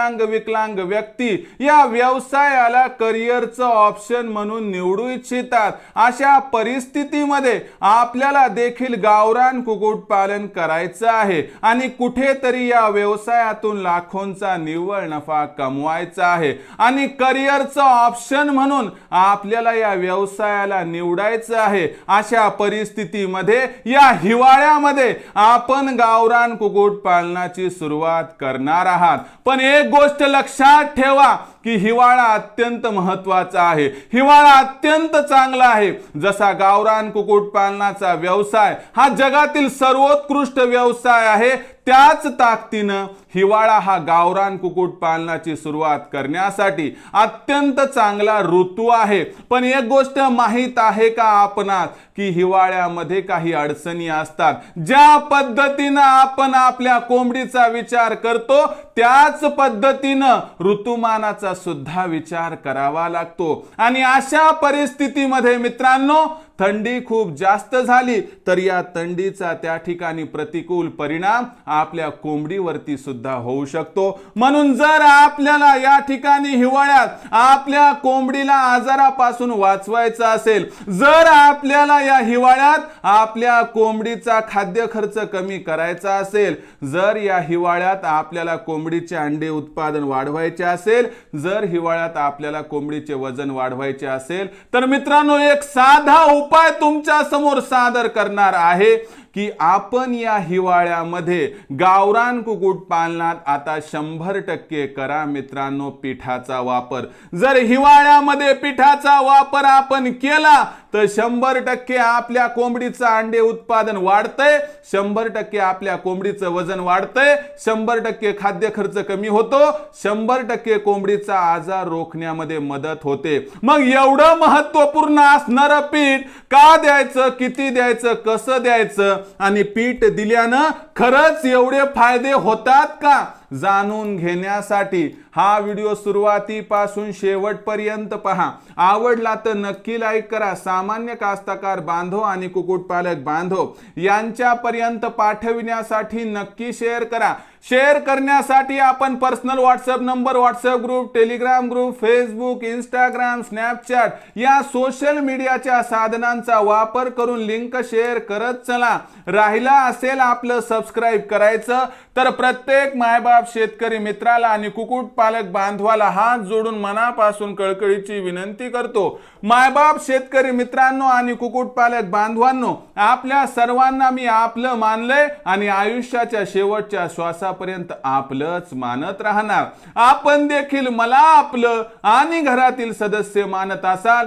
विकलांग व्यक्ती या व्यवसायाला करिअरचं ऑप्शन म्हणून निवडू इच्छितात. अशा परिस्थितीमध्ये आपल्याला देखील गावरान कुक्कुटपालन करायचं आहे आणि कुठेतरी या व्यवसायातून लाखोंचा निव्वळ नफा कमवायचा आहे. आणि करिअरचं ऑप्शन म्हणून आपल्याला या व्यवसायाला निवडायचं आहे. अशा परिस्थितीमध्ये या हिवाळ्यामध्ये आपण गावरान कुक्कुटपालनाची सुरुवात करणार आहात. पण एक गोष्ट लक्षात ठेवा. की हिवाळा अत्यंत महत्त्वाचा आहे. हिवाळा अत्यंत चांगला आहे. जसा गावरान कुक्कुट पालनाचा व्यवसाय हा जगातील सर्वोत्कृष्ट व्यवसाय आहे त्याच ताकदीनं हिवाळा हा गावरान कुक्कुटपालनाची सुरुवात करण्यासाठी अत्यंत चांगला ऋतू आहे. पण एक गोष्ट माहीत आहे का आपणास? की हिवाळ्यामध्ये काही अडचणी असतात. ज्या पद्धतीनं आपण आपल्या कोंबडीचा विचार करतो त्याच पद्धतीनं ऋतुमानाचा सुद्धा विचार करावा लागतो. आणि अशा परिस्थितीमध्ये मित्रांनो थंडी खूप जास्त झाली तर या थंडीचा त्या ठिकाणी प्रतिकूल परिणाम आपल्या कोंबडीवरती सुद्धा होऊ शकतो. म्हणून जर आपल्याला या ठिकाणी हिवाळ्यात आपल्या कोंबडीला आजारापासून वाचवायचं असेल जर आपल्याला या हिवाळ्यात आपल्या कोंबडीचा खाद्य खर्च कमी करायचा असेल जर या हिवाळ्यात आपल्याला कोंबडीचे अंडे उत्पादन वाढवायचे असेल जर हिवाळ्यात आपल्याला कोंबडीचे वजन वाढवायचे असेल तर मित्रांनो एक साधा उपाय तुमच्यासमोर सादर करणार आहे. की आपण या हिवाळ्यामध्ये गावरान कुक्कुट पालनात आता शंभर टक्के करा मित्रांनो पिठाचा वापर. जर हिवाळ्यामध्ये पिठाचा वापर आपण केला तर शंभर टक्के आपल्या कोंबडीचं अंडे उत्पादन वाढतंय शंभर टक्के आपल्या कोंबडीचं वजन वाढतंय शंभर टक्के खाद्य खर्च कमी होतो शंभर टक्के कोंबडीचा आजार रोखण्यामध्ये मदत होते. मग एवढं महत्त्वपूर्ण असणारं पीठ का द्यायचं किती द्यायचं कसं द्यायचं? आणि पीठ दिल्यानं खरंच एवढे फायदे होतात का? जाणून घेण्यासाठी हा व्हिडिओ सुरुवातीपासून शेवटपर्यंत पहा. आवडला तर नक्की लाईक करा. सामान्य कास्तकार बांधव आणि कुक्कुटपालक बांधव यांच्यापर्यंत पाठविण्यासाठी नक्की शेअर करा. शेअर करण्यासाठी आपण personal WhatsApp number WhatsApp group Telegram group Facebook Instagram Snapchat या सोशल मीडियाच्या साधनांचा वापर करून लिंक शेअर करत चला. राहिला असेल आपलं सबस्क्राईब करायचं तर प्रत्येक मायबाप शेतकरी मित्राला आणि कुक्कुट पालक बांधवाला हात जोडून मनापासून कळकळीची विनंती करतो. मायबाप शेतकरी मित्रांनो आणि कुक्कुटपालक बांधवांनो आपल्या सर्वांना मी आपलं मानलंय आणि आयुष्याच्या शेवटच्या श्वासापर्यंत आपलंच मानत राहणार. आपण देखील मला आपलं आणि घरातील सदस्य मानत असाल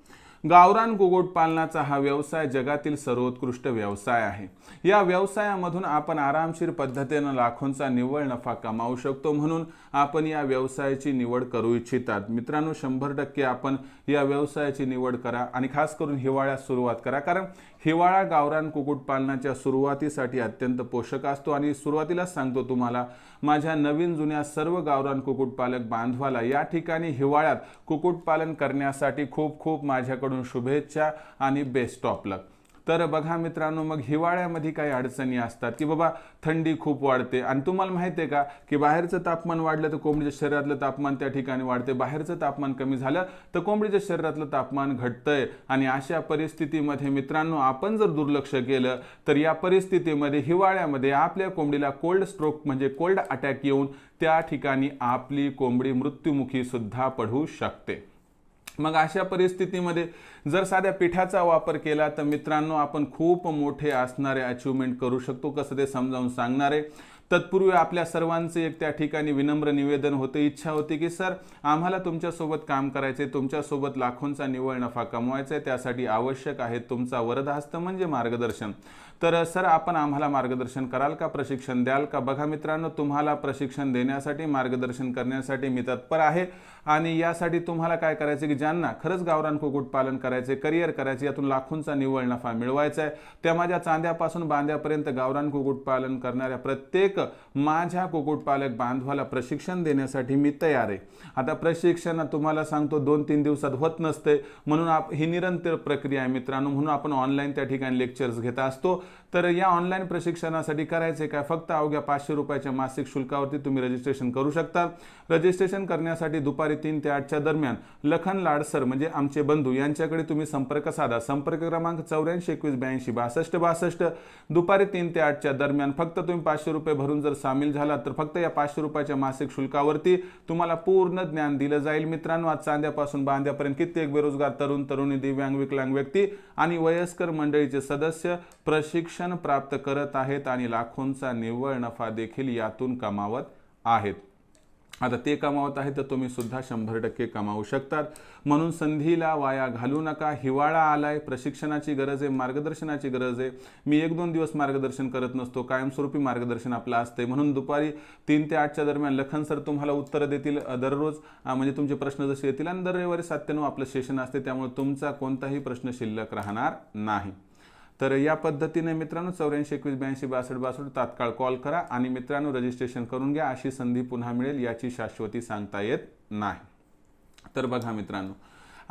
गावरान कुक्कुट पालनाचा हा व्यवसाय जगातील सर्वोत्कृष्ट व्यवसाय आहे. या व्यवसायामधून आपण आरामशीर पद्धतीनं लाखोंचा निव्वळ नफा कमावू शकतो म्हणून आपण या व्यवसायाची निवड करू इच्छितात. मित्रांनो शंभर टक्के आपण या व्यवसायाची निवड करा आणि खास करून हिवाळ्यात सुरुवात करा. कारण हिवाळा गावरान कुक्कुटपालनाच्या सुरुवातीसाठी अत्यंत पोषक असतो आणि सुरुवातीलाच सांगतो तुम्हाला माझ्या नवीन जुन्या सर्व गावरान कुक्कुटपालक बांधवाला या ठिकाणी हिवाळ्यात कुक्कुटपालन करण्यासाठी खूप खूप माझ्याकडून शुभेच्छा आणि बेस्ट ऑफ लक तर बघा मित्रांनो मग हिवाळ्यामध्ये काही अडचणी असतात की बाबा थंडी खूप वाढते. आणि तुम्हाला माहिती आहे का की बाहेरचं तापमान वाढलं तर कोंबडीच्या शरीरातलं तापमान त्या ठिकाणी वाढते. बाहेरचं तापमान कमी झालं तर कोंबडीच्या शरीरातलं तापमान घटतंय. आणि अशा परिस्थितीमध्ये मित्रांनो आपण जर दुर्लक्ष केलं तर या परिस्थितीमध्ये हिवाळ्यामध्ये आपल्या कोंबडीला कोल्ड स्ट्रोक म्हणजे कोल्ड अटॅक येऊन त्या ठिकाणी आपली कोंबडी मृत्युमुखी सुद्धा पडू शकते. मग अशा परिस्थितीमध्ये जर साध्या पिठाचा वापर केला तर मित्रांनो आपण खूप मोठे असणारे अचिव्हमेंट करू शकतो. कसं ते समजावून सांगणारे तत्पूर्वी आपल्या सर्वांचे एक त्या ठिकाणी विनम्र निवेदन होते. इच्छा होती की सर आम्हाला तुमच्यासोबत काम करायचे तुमच्यासोबत लाखोंचा निव्वळ नफा कमवायचा आहे त्यासाठी आवश्यक आहे तुमचा वरदहस्त म्हणजे मार्गदर्शन. तर सर आपण आम्हाला मार्गदर्शन कराल का? प्रशिक्षण द्याल का? बघा मित्रांनो तुम्हाला प्रशिक्षण देण्यासाठी मार्गदर्शन करण्यासाठी मी तत्पर आहे. आणि यासाठी तुम्हाला काय करायचं की ज्यांना खरंच गावरान कुक्कुटपालन करायचे करिअर करायचे यातून लाखोंचा निव्वळ नफा मिळवायचा आहे त्या माझ्या चांद्यापासून बांध्यापर्यंत गावरान कुक्कुटपालन करणाऱ्या प्रत्येक माझ्या कुक्कुटपालक बांधवाला प्रशिक्षण देण्यासाठी मी तयार आहे. आता प्रशिक्षण तुम्हाला सांगतो दोन तीन दिवसात होत नसते. म्हणून आप ही निरंतर प्रक्रिया आहे मित्रांनो. म्हणून आपण ऑनलाईन त्या ठिकाणी लेक्चर्स घेत असतो. तर या ऑनलाईन प्रशिक्षणासाठी करायचे काय? फक्त अवघ्या पाचशे रुपयाच्या मासिक शुल्कावरती तुम्ही रजिस्ट्रेशन करू शकता. रजिस्ट्रेशन करण्यासाठी दुपारी तीन ते आठच्या दरम्यान लखन लाडसर म्हणजे आमचे बंधू यांच्याकडे तुम्ही संपर्क साधा. संपर्क क्रमांक चौऱ्याऐंशी एकवीस ब्याऐंशी बासष्ट बासष्ट. दुपारी तीन ते आठच्या दरम्यान फक्त तुम्ही पाचशे रुपये भरून जर सामील झालात तर फक्त या पाचशे रुपयाच्या मासिक शुल्कावरती तुम्हाला पूर्ण ज्ञान दिलं जाईल. मित्रांनो आज चांद्यापासून बांध्यापर्यंत कित्येक बेरोजगार तरुण तरुणी दिव्यांग विकलांग व्यक्ती आणि वयस्कर मंडळीचे सदस्य प्रशिक्षण शिक्षण प्राप्त करत आहेत आणि लाखोंचा निव्वळ नफा देखील यातून कमावत आहेत. आता ते कमावत आहे तर तुम्ही सुद्धा शंभर टक्के कमावू शकतात. म्हणून संधीला वाया घालू नका. हिवाळा आलाय प्रशिक्षणाची गरज आहे मार्गदर्शनाची गरज आहे. मी एक दोन दिवस मार्गदर्शन करत नसतो. कायमस्वरूपी मार्गदर्शन आपलं असते म्हणून दुपारी तीन ते आठच्या दरम्यान लखन सर तुम्हाला उत्तरं देतील दररोज म्हणजे तुमचे प्रश्न जसे येतील आणि दर रविवारी सात ते नऊ आपलं सेशन असते. त्यामुळे तुमचा कोणताही प्रश्न शिल्लक राहणार नाही. तर या पद्धतीने मित्रांनो चौऱ्याऐंशी एकवीस ब्याऐंशी बासष्ट बासष्ट तात्काळ कॉल करा आणि मित्रांनो रजिस्ट्रेशन करून घ्या. अशी संधी पुन्हा मिळेल याची शाश्वती सांगता येत नाही. तर बघा मित्रांनो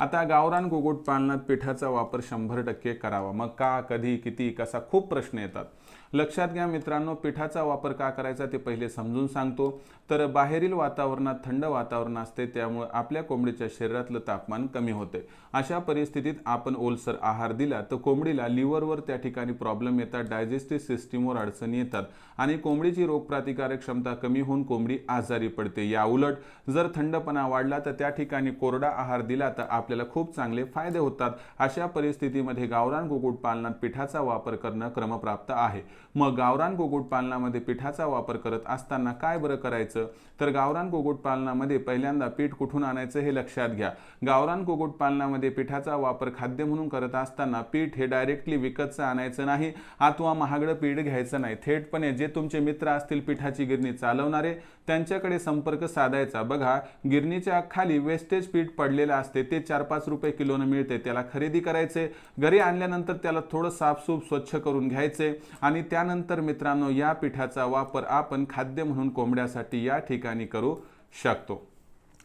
आता गावरान कुक्कुटपालनात पिठाचा वापर शंभर टक्के करावा. मग का कधी किती कसा? खूप प्रश्न येतात. लक्षात घ्या मित्रांनो पिठाचा वापर का करायचा ते पहिले समजून सांगतो. तर बाहेरील वातावरणात थंड वातावरण असते त्यामुळे आपल्या कोंबडीच्या शरीरातलं तापमान कमी होते. अशा परिस्थितीत आपण ओलसर आहार दिला तर कोंबडीला लिव्हरवर त्या ठिकाणी प्रॉब्लेम येतात डायजेस्टिव्ह सिस्टीमवर अडचणी येतात आणि कोंबडीची रोगप्रतिकारक क्षमता कमी होऊन कोंबडी आजारी पडते. या उलट जर थंडपणा वाढला तर त्या ठिकाणी कोरडा आहार दिला तर आप आपल्याला खूप चांगले फायदे होतात. अशा परिस्थितीमध्ये गावरान कुक्कुटपालनात पिठाचा वापर करणं क्रमप्राप्त आहे. मग गावरान कुक्कुटपालनामध्ये पिठाचा वापर करत असताना काय बरं करायचं? तर गावरान कुक्कुटपालनामध्ये पहिल्यांदा पीठ कुठून आणायचं हे लक्षात घ्या. गावरान कुक्कुटपालनामध्ये पिठाचा वापर खाद्य म्हणून करत असताना पीठ हे डायरेक्टली विकतचं आणायचं नाही. अथवा महागडं पीठ घ्यायचं नाही. थेटपणे जे तुमचे मित्र असतील पिठाची गिरणी चालवणारे त्यांच्याकडे संपर्क साधायचा. बघा गिरणीच्या खाली वेस्टेज पीठ पडलेलं असते. ते चार पाच रुपये किलोनं मिळते. त्याला खरेदी करायचे. घरी आणल्यानंतर त्याला थोडं साफसूफ स्वच्छ करून घ्यायचे. आणि त्यानंतर मित्रांनो या पिठाचा वापर आपण खाद्य म्हणून कोंबड्यासाठी या ठिकाणी करू शकतो.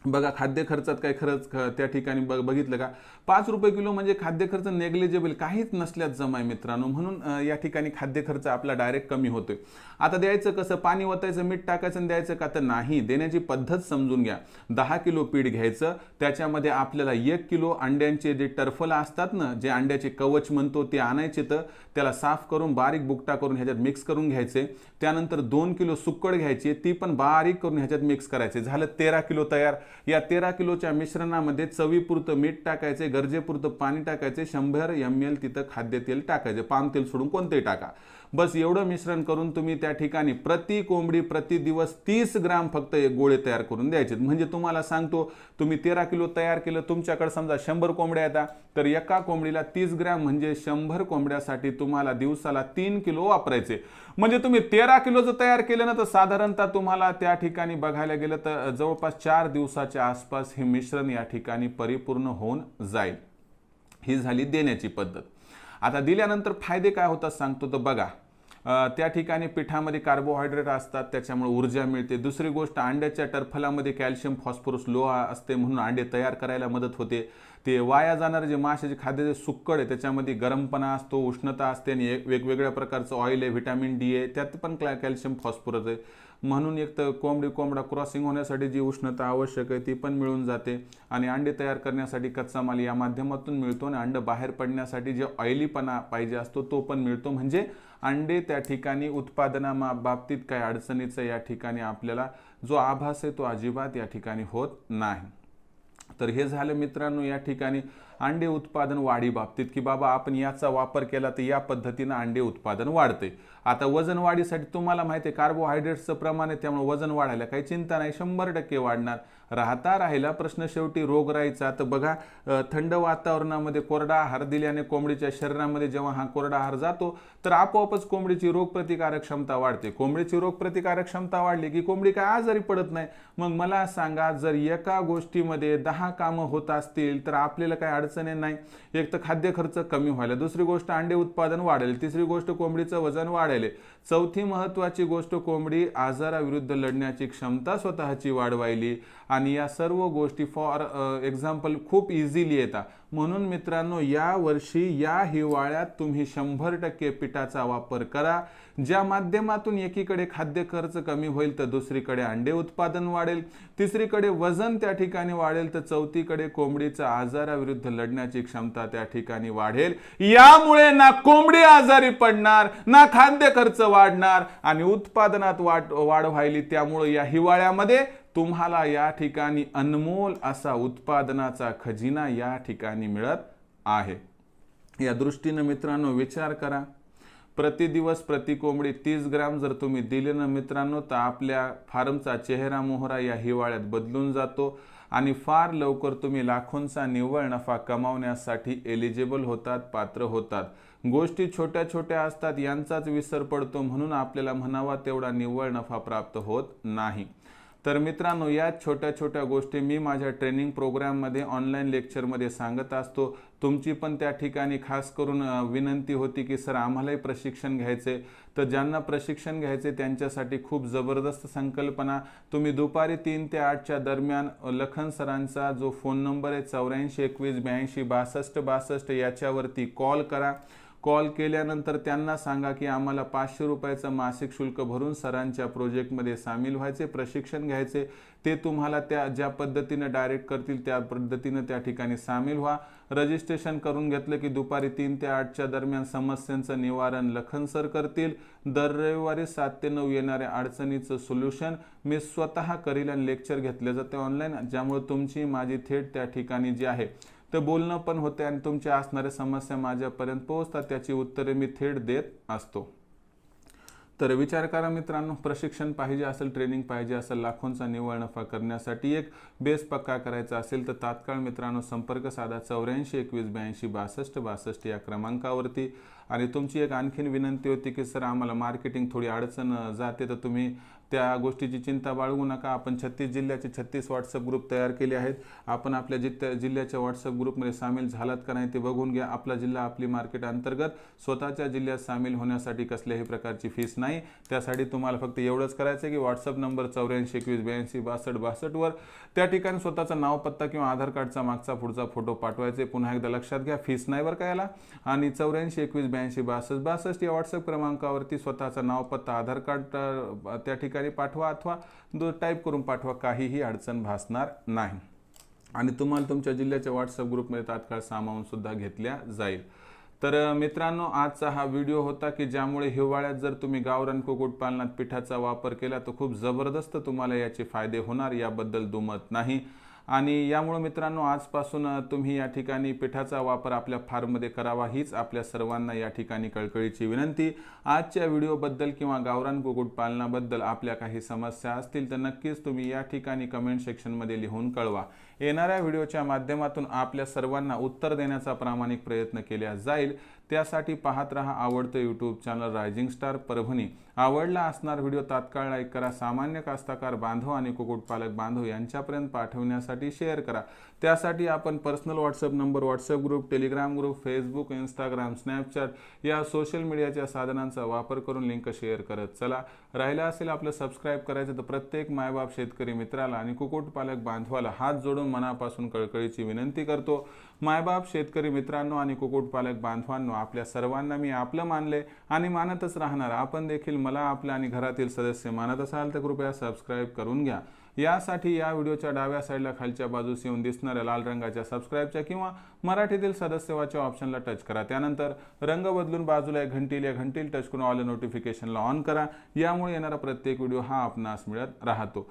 बघा खाद्य खर्चात काय खरंच ख- त्या ठिकाणी बघ बघितलं का? पाच रुपये किलो म्हणजे खाद्य खर्च नेग्लिजेबल काहीच नसल्यात जमाय मित्रांनो. म्हणून या ठिकाणी खाद्य खर्च आपला डायरेक्ट कमी होतोय. आता द्यायचं कसं? पाणी ओतायचं मीठ टाकायचं आणि द्यायचं का? तर नाही. देण्याची पद्धत समजून घ्या. दहा किलो पीठ घ्यायचं. त्याच्यामध्ये आपल्याला एक किलो अंड्यांचे जे टर्फला असतात ना जे अंड्याचे कवच म्हणतो ते आणायचे तर त्याला साफ करून बारीक बुकटा करून ह्याच्यात मिक्स करून घ्यायचे. त्यानंतर दोन किलो सुक्कड घ्यायची ती पण बारीक करून ह्याच्यात मिक्स करायचे. झालं तेरा किलो तयार. या तेरा किलोच्या मिश्रणामध्ये चवीपुरतं मीठ टाकायचे गरजेपुरतं पाणी टाकायचे शंभर एम एल तिथं खाद्यतेल टाकायचे. पाम तेल सोडून कोणतेही टाका. बस एवढं मिश्रण करून तुम्ही त्या ठिकाणी प्रति कोंबडी प्रति दिवस तीस ग्राम फक्त एक गोळे तयार करून द्यायचे म्हणजे तुम्हाला सांगतो तुम्ही तेरा किलो तयार केलं तुमच्याकडे समजा शंभर कोंबड्या येतात तर एका कोंबडीला तीस ग्राम म्हणजे शंभर कोंबड्यासाठी तुम्हाला दिवसाला तीन किलो वापरायचे. म्हणजे तुम्ही तेरा किलो जर तयार केलं ना तर साधारणतः तुम्हाला त्या ठिकाणी बघायला गेलं तर जवळपास चार दिवसाच्या आसपास हे मिश्रण या ठिकाणी परिपूर्ण होऊन जाईल. ही झाली देण्याची पद्धत. आता दिल्यानंतर फायदे काय होतात सांगतो तर बघा त्या ठिकाणी पिठामध्ये कार्बोहायड्रेट असतात त्याच्यामुळे ऊर्जा मिळते. दुसरी गोष्ट अंड्याच्या टर्फलामध्ये कॅल्शियम फॉस्फरस लोह असते म्हणून अंडे तयार करायला मदत होते. ते वाया जाणारे जे माशाचे खाद्य जे सुक्कड आहे त्याच्यामध्ये गरमपणा असतो उष्णता असते आणि एक- वेगवेगळ्या प्रकारचं ऑइल आहे व्हिटॅमिन डी आहे त्यात पण कॅल्शियम फॉस्फरस आहे. म्हणून एक तर कोंबडी कोंबडा क्रॉसिंग होण्यासाठी जी उष्णता आवश्यक आहे ती पण मिळून जाते. आणि अंडे तयार करण्यासाठी कच्चा माल या माध्यमातून मिळतो आणि अंड बाहेर पडण्यासाठी जे ऑइलीपणा पाहिजे असतो तो पण मिळतो. म्हणजे अंडे त्या ठिकाणी उत्पादना बाबतीत काही अडचणीचा या ठिकाणी आपल्याला जो आभास आहे तो अजिबात या ठिकाणी होत नाही. तर हे झालं मित्रांनो या ठिकाणी. अंडे उत्पादन वाढी बाबतीत की बाबा आपण याचा वापर केला तर या पद्धतीनं अंडे उत्पादन वाढते. आता वजन वाढीसाठी तुम्हाला माहिती आहे कार्बोहायड्रेट्सचं प्रमाण आहे त्यामुळे वजन वाढायला काही चिंता नाही शंभर टक्के वाढणार. राहता राहिला प्रश्न शेवटी रोगराईचा तर बघा थंड वातावरणामध्ये कोरडा आहार दिल्याने कोंबडीच्या शरीरामध्ये जेव्हा हा कोरडा आहार जातो तर आपोआपच कोंबडीची रोगप्रतिकारक क्षमता वाढते. कोंबडीची रोगप्रतिकारक क्षमता वाढली की कोंबडी काय आजारी पडत नाही. मग मला सांगा जर एका गोष्टीमध्ये दहा कामं होत असतील तर आपल्याला काही अडचणी नाही. एक तर खाद्य खर्च कमी व्हायला दुसरी गोष्ट अंडे उत्पादन वाढेल तिसरी गोष्ट कोंबडीचं वजन वाढेल. चौथी महत्वाची गोष्ट कोंबडी आजाराविरुद्ध लढण्याची क्षमता स्वतःची वाढवायली. आणि या सर्व गोष्टी फॉर एक्झाम्पल खूप इझिली येतात. म्हणून मित्रांनो या वर्षी या हिवाळ्यात तुम्ही शंभर टक्के पिठाचा वापर करा. ज्या माध्यमातून एकीकडे खाद्य खर्च कमी होईल तर दुसरीकडे अंडे उत्पादन वाढेल. तिसरीकडे वजन त्या ठिकाणी वाढेल तर चौथीकडे कोंबडीचा आजाराविरुद्ध लढण्याची क्षमता त्या ठिकाणी वाढेल. यामुळे ना कोंबडी आजारी पडणार ना खाद्य खर्च वाढणार आणि उत्पादनात वाढ वाढ व्हायली. त्यामुळे या हिवाळ्यामध्ये तुम्हाला या ठिकाणी अनमोल असा उत्पादनाचा खजिना या ठिकाणी मिळत आहे. या दृष्टीनं मित्रांनो विचार करा. प्रति दिवस प्रति कोंबडी तीस ग्राम जर तुम्ही दिले ना मित्रांनो तर आपल्या फार्मचा चेहरा मोहरा या हिवाळ्यात बदलून जातो आणि फार लवकर तुम्ही लाखोंचा निव्वळ नफा कमावण्यासाठी एलिजिबल होतात पात्र होतात. गोष्टी छोट्या छोट्या असतात यांचाच विसर पडतो म्हणून आपल्याला म्हणावा तेवढा निव्वळ नफा प्राप्त होत नाही. तर मित्रांनो या छोट्या छोट्या गोष्टी मी माझ्या ट्रेनिंग प्रोग्राममध्ये ऑनलाईन लेक्चरमध्ये सांगत असतो. तुमची पण त्या ठिकाणी खास करून विनंती होती की सर आम्हालाही प्रशिक्षण घ्यायचे तर ज्यांना प्रशिक्षण घ्यायचे त्यांच्यासाठी खूप जबरदस्त संकल्पना. तुम्ही दुपारी तीन ते आठच्या दरम्यान लखन सरांचा जो फोन नंबर आहे चौऱ्याऐंशी एकवीस ब्याऐंशी बासष्ट बासष्ट याच्यावरती कॉल करा. कॉल केल्यानंतर त्यांना सांगा की आम्हाला पाचशे रुपयाचं मासिक शुल्क भरून सरांच्या प्रोजेक्टमध्ये सामील व्हायचे प्रशिक्षण घ्यायचे. ते तुम्हाला त्या ज्या पद्धतीनं डायरेक्ट करतील त्या पद्धतीनं त्या ठिकाणी सामील व्हा. रजिस्ट्रेशन करून घेतलं की दुपारी तीन ते आठच्या दरम्यान समस्यांचं निवारण लखन सर करतील. दर रविवारी सात ते नऊ येणाऱ्या अडचणीचं सोल्युशन मी स्वतः करील आणि लेक्चर घेतले जाते ऑनलाईन ज्यामुळे तुमची माझी थेट त्या ठिकाणी जी आहे तर बोलणं पण होते आणि तुमच्या असणाऱ्या समस्या माझ्यापर्यंत पोहोचतात त्याची उत्तरे मी थेट देत असतो. तर विचार करा मित्रांनो प्रशिक्षण पाहिजे असेल ट्रेनिंग पाहिजे असेल लाखोंचा निव्वळ नफा करण्यासाठी एक बेस पक्का करायचा असेल तर तात्काळ मित्रांनो संपर्क साधा चौऱ्याऐंशी एकवीस ब्याऐंशी बासष्ट बासष्ट या क्रमांकावरती. आणि तुमची एक आणखीन विनंती होती की सर आम्हाला मार्केटिंग थोडी अडचण जाते तर तुम्ही त्या गोष्टीची चिंता बाळगू नका. आपण छत्तीस जिल्ह्याचे छत्तीस व्हॉट्सअप ग्रुप तयार केले आहेत. आपण आपल्या जिथ्या जिल्ह्याच्या व्हॉट्सअप ग्रुपमध्ये सामील झालात का नाही ते बघून घ्या. आपला जिल्हा आपली मार्केट अंतर्गत स्वतःच्या जिल्ह्यात सामील होण्यासाठी कसल्याही प्रकारची फीस नाही. त्यासाठी तुम्हाला फक्त एवढंच करायचं आहे की व्हॉट्सअप नंबर चौऱ्याऐंशी एकवीस ब्याऐंशी बासष्ट बासष्टवर त्या ठिकाणी स्वतःचं नाव पत्ता किंवा आधार कार्डचा मागचा पुढचा फोटो पाठवायचे. पुन्हा एकदा लक्षात घ्या फीस नाही बरं का याला. आणि चौऱ्याऐंशी एकवीस ब्याऐंशी बासष्ट बासष्ट या व्हॉट्सअप क्रमांकावरती स्वतःचा नाव पत्ता आधार कार्ड त्या ठिकाणी पाठवा अथवा दो टाईप करून पाठवा. काहीही अडचण भासणार नाही. आणि तुम्हाला तुमच्या जिल्ह्याच्या व्हॉट्सअप ग्रुपमध्ये तात्काळ सामावून सुद्धा घेतल्या जाईल. तर मित्रांनो आजचा हा व्हिडिओ होता की ज्यामुळे हिवाळ्यात जर तुम्ही गावरान कुक्कुटपालनात पिठाचा वापर केला तर खूप जबरदस्त तुम्हाला याचे फायदे होणार. याबद्दल दुमत नाही. आणि यामुळं मित्रांनो आजपासून तुम्ही या ठिकाणी पिठाचा वापर आपल्या फार्ममध्ये करावा हीच आपल्या सर्वांना या ठिकाणी कळकळीची विनंती. आजच्या व्हिडिओबद्दल किंवा गावरान कुक्कुटपालनाबद्दल आपल्या काही समस्या असतील तर नक्कीच तुम्ही या ठिकाणी कमेंट सेक्शनमध्ये लिहून कळवा. येणाऱ्या व्हिडिओच्या माध्यमातून आपल्या सर्वांना उत्तर देण्याचा प्रामाणिक प्रयत्न केला जाईल. त्यासाठी पाहत रहा आवडतं YouTube channel rising star Parbhani. आवडला असणार व्हिडिओ तात्काळ लाईक करा. सामान्य कास्तकार बांधव आणि कुक्कुटपालक बांधव यांच्यापर्यंत पाठवण्यासाठी शेअर करा. त्यासाठी आपण personal WhatsApp number WhatsApp group Telegram group Facebook Instagram Snapchat या सोशल मीडियाच्या साधनांचा वापर करून लिंक शेअर करत चला. राहिलं असेल आपलं सबस्क्राईब करायचं तर प्रत्येक मायबाप शेतकरी मित्राला आणि कुक्कुटपालक बांधवाला हात जोडून मनापासून कळकळीची विनंती करतो. मायबाप शेतकरी मित्रांनो आणि कुक्कुटपालक बांधवांनो आपल्या सर्वांना मी आपलं मानले आणि मानतच राहणार. आपण देखील मला आपल्या आणि घरातील सदस्य मानत असाल तर कृपया सबस्क्राईब करून घ्या. यासाठी या व्हिडिओच्या डाव्या साईडला खालच्या बाजूस येऊन दिसणाऱ्या लाल रंगाच्या सबस्क्राईबच्या किंवा मराठीतील सदस्यवाच्या ऑप्शनला टच करा. त्यानंतर रंग बदलून बाजूला एक घंटील या घंटील टच करून ऑल नोटिफिकेशनला ऑन करा. यामुळे येणारा प्रत्येक व्हिडिओ हा आपणास मिळत राहतो.